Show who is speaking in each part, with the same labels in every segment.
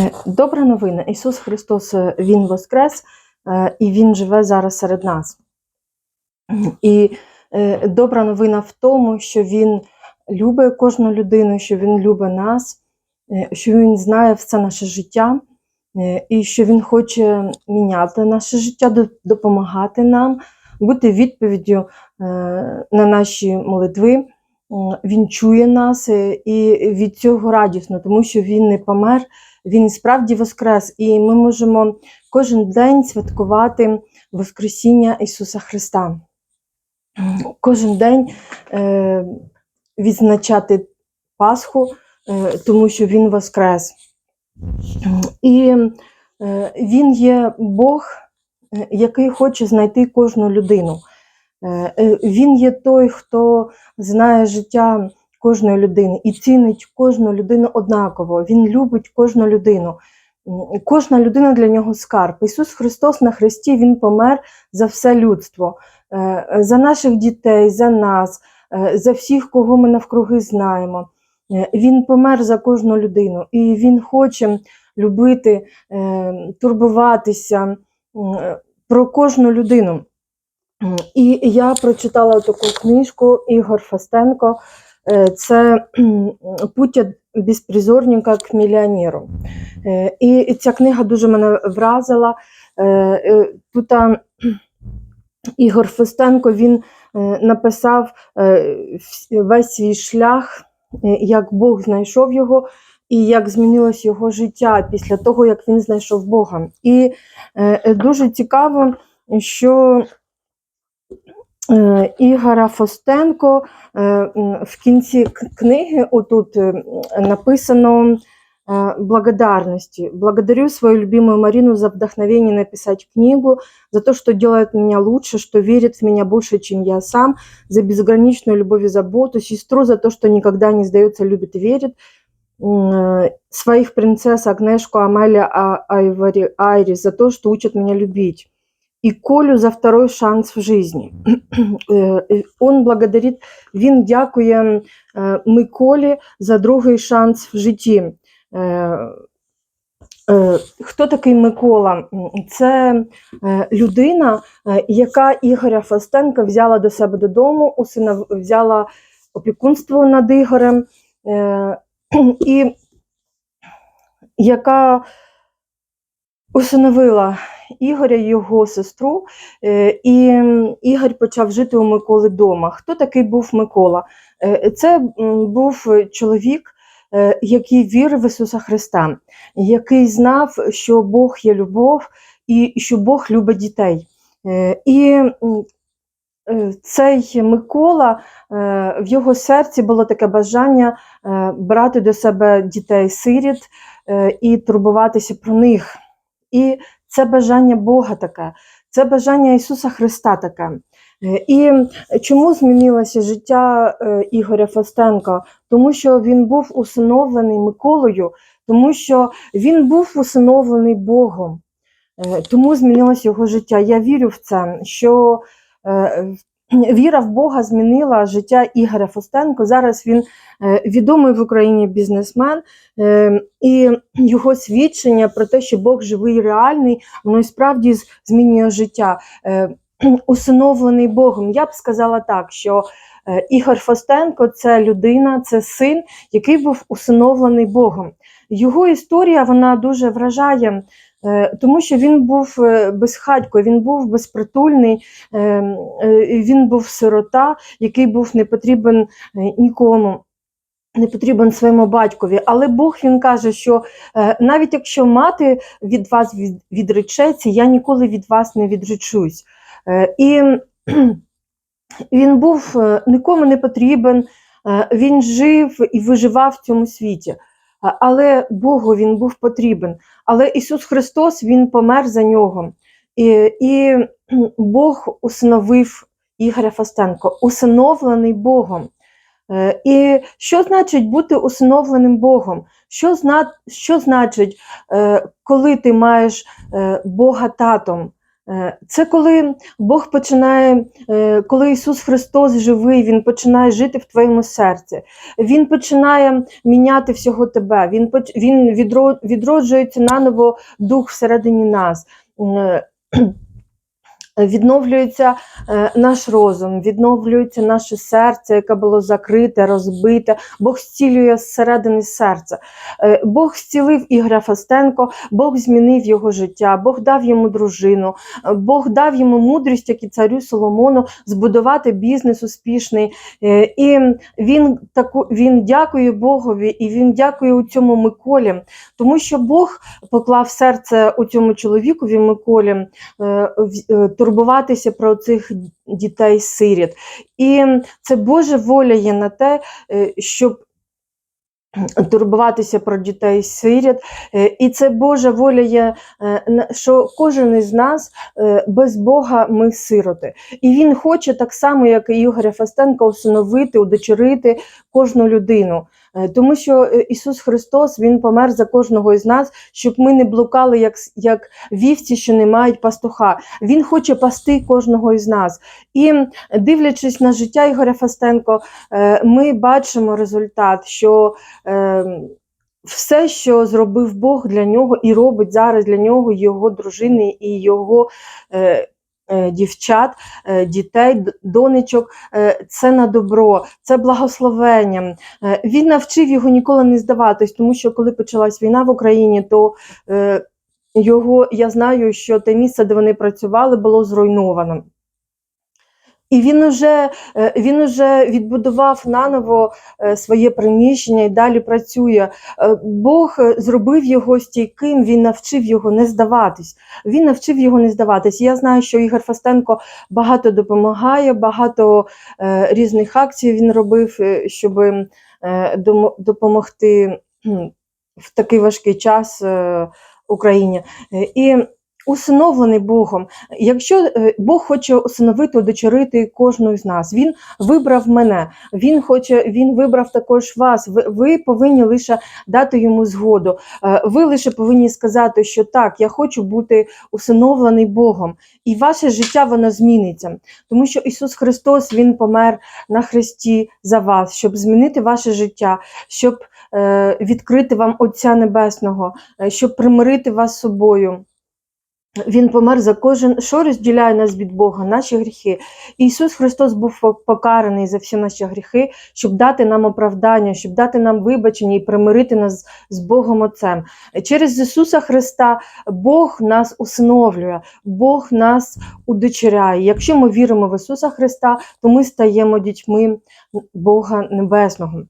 Speaker 1: Е, Добра новина. Ісус Христос е, Він воскрес е, і Він живе зараз серед нас. І добра новина в тому, що Він любить кожну людину, що Він любить нас, що Він знає все наше життя, і що Він хоче міняти наше життя, допомагати нам, бути відповіддю на наші молитви. Він чує нас і від цього радісно, тому що він не помер, він справді воскрес, і ми можемо кожен день святкувати Воскресіння Ісуса Христа. Кожен день е, відзначати Пасху, е, тому що Він воскрес. І е, Він є Бог, який хоче знайти кожну людину. Е, е, Він є той, хто знає життя кожної людини і цінить кожну людину однаково. Він любить кожну людину. Кожна людина для нього скарб. Ісус Христос на Христі Він помер за все людство, е, за наших дітей, за нас, е, за всіх, кого ми навкруги знаємо. Е, Він помер за кожну людину, і Він хоче любити, турбуватися про кожну людину. І я прочитала таку книжку Ігор Фастенко. Е, Це Путя безпризорника к мільйонеру. Е, І ця книга дуже мене вразила. Е, е, Тут Ігор Фастенко він е, написав весь свій шлях, як Бог знайшов його, і як змінилось його життя після того, як він знайшов Бога. І е, дуже цікаво, що Ігора Фостенко е, м, в кінці к- книги отут е, м, написано е, благодарности. Благодарю свою любимую Марину за вдохновение написать книгу, за то, что делает меня лучше, что верит в меня больше, чем я сам, за безграничную любовь и заботу, сестру за то, что никогда не сдается, любит и верит, М, э, своих принцесс Агнешку, Амелия, А- Айвори, Айрис за то, что учат меня любить И Колю за второй шанс в жизни. Е, е, Он благодарит, він дякує е, Миколі за другий шанс в житті. Хто такий Микола? Це людина, яка Ігоря Фастенка взяла до себе додому, усинов- взяла опікунство над Ігорем, е, і яка усиновила Ігоря, його сестру, е, і Ігор почав жити у Миколи вдома. Хто такий був Микола? Е, Це був чоловік, е, який вірив в Ісуса Христа, який знав, що Бог є любов і що Бог любить дітей. І цей Микола, в його серці було таке бажання брати до себе дітей-сиріт і турбуватися про них. І це бажання Бога таке, це бажання Ісуса Христа таке. Е, І чому змінилося життя е, Ігоря Фостенка? Тому що він був усиновлений Миколою, тому що він був усиновлений Богом. Е, Тому змінилося його життя. Я вірю в це, що віра в Бога змінила життя Ігоря Фостенко. Зараз він е, відомий в Україні бізнесмен, е, і його свідчення про те, що Бог живий і реальний, воно і справді змінює життя. Е, Усиновлений Богом. Я б сказала так, що Ігор Фостенко це людина, це син, який був усиновлений Богом. Його історія вона дуже вражає, тому що він був е, безхатько, він був безпритульний, е, е, він був сирота, який був не потрібен е, нікому. Не потрібен своєму батькові, але Бог він каже, що е, навіть якщо мати від вас від, відречеться, я ніколи від вас не відречусь. Е, і він був е, нікому не потрібен, е, він жив і виживав в цьому світі. Але Богу він був потрібен. Але Ісус Христос Він помер за нього. І, і Бог усиновив Ігоря Фастенко, усиновлений Богом. Е, І що значить бути усиновленим Богом? Що, що значить, е, коли ти маєш е, Бога татом? Е, Це коли Бог починає, е, коли Ісус Христос живий, Він починає жити в твоєму серці. Він починає міняти всього тебе. Він він відроджується наново дух всередині нас. Відновлюється е, наш розум, відновлюється наше серце, яке було закрите, розбите. Бог зцілює зсередини серця. Е, Бог зцілив Ігоря Фастенко, Бог змінив його життя, Бог дав йому дружину, е, Бог дав йому мудрість, як і царю Соломону, збудувати бізнес успішний. І він таку він дякує Богові, і він дякує у цьому Миколі, тому що Бог поклав серце у цьому чоловікові Миколі турбуватися про цих дітей-сиріт. І це Божа воля є на те, е, щоб турбуватися про дітей сиріт. Е, І це Божа воля є, е, що кожен із нас без Бога ми сироти. І він хоче так само, як і Ігоря Фастенка, усиновити, удочерити кожну людину. Е, Тому що е, Ісус Христос Він помер за кожного із нас, щоб ми не блукали, як, як вівці, що не мають пастуха. Він хоче пасти кожного із нас. І дивлячись на життя Ігоря Фастенко, е, ми бачимо результат, що все, що зробив Бог для нього і робить зараз для нього, його дружини і його дівчат, е, дітей, донечок, е, це на добро, це благословення. Е, Він навчив його ніколи не здаватись, тому що коли почалась війна в Україні, то е, його я знаю, що те місце, де вони працювали, було зруйновано. І він уже, е, він уже відбудував наново е, своє приміщення і далі працює. Е, Бог зробив його стійким, він навчив його не здаватись. Він навчив його не здаватись. Я знаю, що Ігор Фастенко багато допомагає, багато різних акцій він робив, щоб допомогти в такий важкий час Україні. І усиновлений Богом. Якщо е, Бог хоче усиновити, удочерити кожну з нас, Він вибрав мене, Він хоче, Він вибрав також вас. Ви, ви повинні лише дати йому згоду. Е, Ви лише повинні сказати, що так, я хочу бути усиновлений Богом, і ваше життя воно зміниться, тому що Ісус Христос Він помер на хресті за вас, щоб змінити ваше життя, щоб е, відкрити вам Отця Небесного, щоб примирити вас з собою. Він помер за кожен, що розділяє нас від Бога, наші гріхи. Ісус Христос був покараний за всі наші гріхи, щоб дати нам оправдання, щоб дати нам вибачення і примирити нас з Богом Отцем. Через Ісуса Христа Бог нас усиновлює, Бог нас удочеряє. Якщо ми віримо в Ісуса Христа, то ми стаємо дітьми Бога Небесного.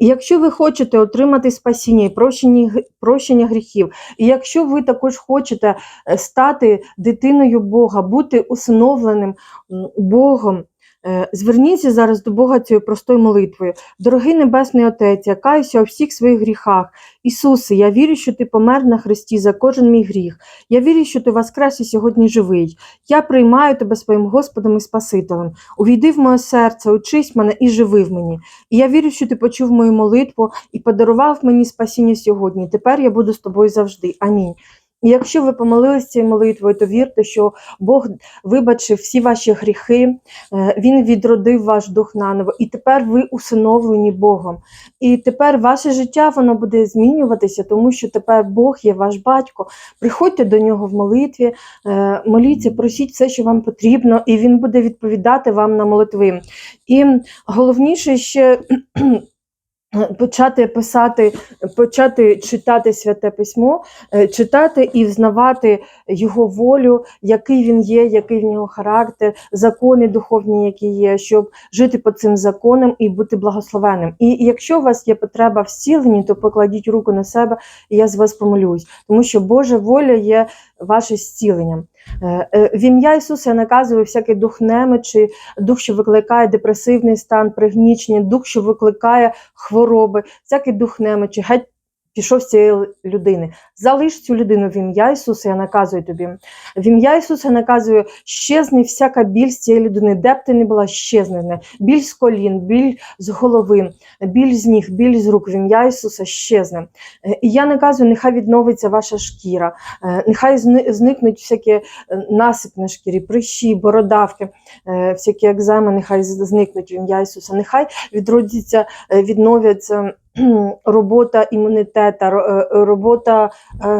Speaker 1: І якщо ви хочете отримати спасіння і прощення, прощення гріхів, і якщо ви також хочете е, стати дитиною Бога, бути усиновленим Богом. е, Зверніться зараз до Бога цією простою молитвою. Дорогий Небесний Отець, я каюся у всіх своїх гріхах. Ісусе, я вірю, що Ти помер на Христі за кожен мій гріх. Я вірю, що Ти воскрес і сьогодні живий. Я приймаю Тебе своїм Господом і Спасителем. Увійди в моє серце, учись мене і живи в мені. І я вірю, що Ти почув мою молитву і подарував мені спасіння сьогодні. Тепер я буду з тобою завжди. Амінь. І якщо ви помолились цією молитвою, то вірте, що Бог вибачив всі ваші гріхи, е, Він відродив ваш дух наново, і тепер ви усиновлені Богом. І тепер ваше життя воно буде змінюватися, тому що тепер Бог є ваш батько. Приходьте до нього в молитві, е, моліться, просіть все, що вам потрібно, і він буде відповідати вам на молитви. І головніше ще почати писати, почати читати святе письмо, е, читати і взнавати його волю, який він є, який в нього характер, закони духовні, які є, щоб жити по цим законам і бути благословенним. І якщо у вас є потреба в зціленні, то покладіть руку на себе, і я з вас помолюсь, тому що Божа воля є ваше зціленням. Е, е, В ім'я Ісуса я наказую всякий дух немичі, дух, що викликає депресивний стан, пригнічення, дух, що викликає хвороби, всякий дух немичі, геть пішов з цієї людини. Залиш цю людину в ім'я Ісуса, я наказую тобі. В ім'я Ісуса я наказую, щезни всяка біль з цієї людини, де б ти не була, щезни. Біль з колін, біль з голови, біль з ніг, біль з рук. В ім'я Ісуса щезне. Е, І я наказую, нехай відновиться ваша шкіра, е, нехай зникнуть всякі е, насип на шкірі, прищі, бородавки, всякі екземи, нехай зникнуть в ім'я Ісуса. Нехай відродяться, е, відновляться робота імунітета, е, робота е,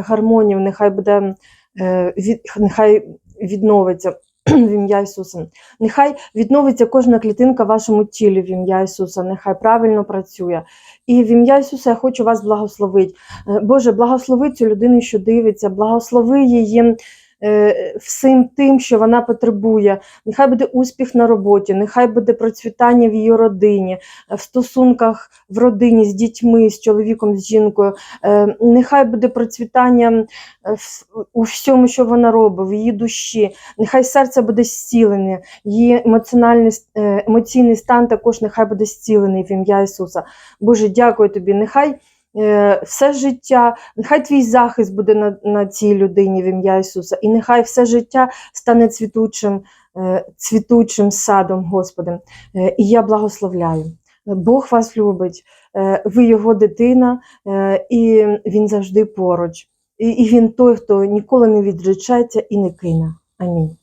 Speaker 1: гармонів, нехай буде е, від, нехай відновиться. В ім'я Ісуса. Нехай відновиться кожна клітинка в вашому тілі в ім'я Ісуса, нехай правильно працює. І в ім'я Ісуса я хочу вас благословити. Е, Боже, благослови цю людину, що дивиться, благослови її е, всім тим, що вона потребує. Нехай буде успіх на роботі, нехай буде процвітання в її родині, е, в стосунках в родині з дітьми, з чоловіком, з жінкою. Е, Нехай буде процвітання е, у всьому, що вона робить, в її душі. Нехай серце буде зцілене, її емоціональний е, емоційний стан також нехай буде зцілений в ім'я Ісуса. Боже, дякую тобі. Нехай е, все життя, нехай твій захист буде на, на цій людині в ім'я Ісуса, і нехай все життя стане цвітучим, е, цвітучим садом, Господи. Е, і я благословляю. Бог вас любить, е, ви його дитина, е, і він завжди поруч. І він той, хто ніколи не відречеться і не кине. Амінь.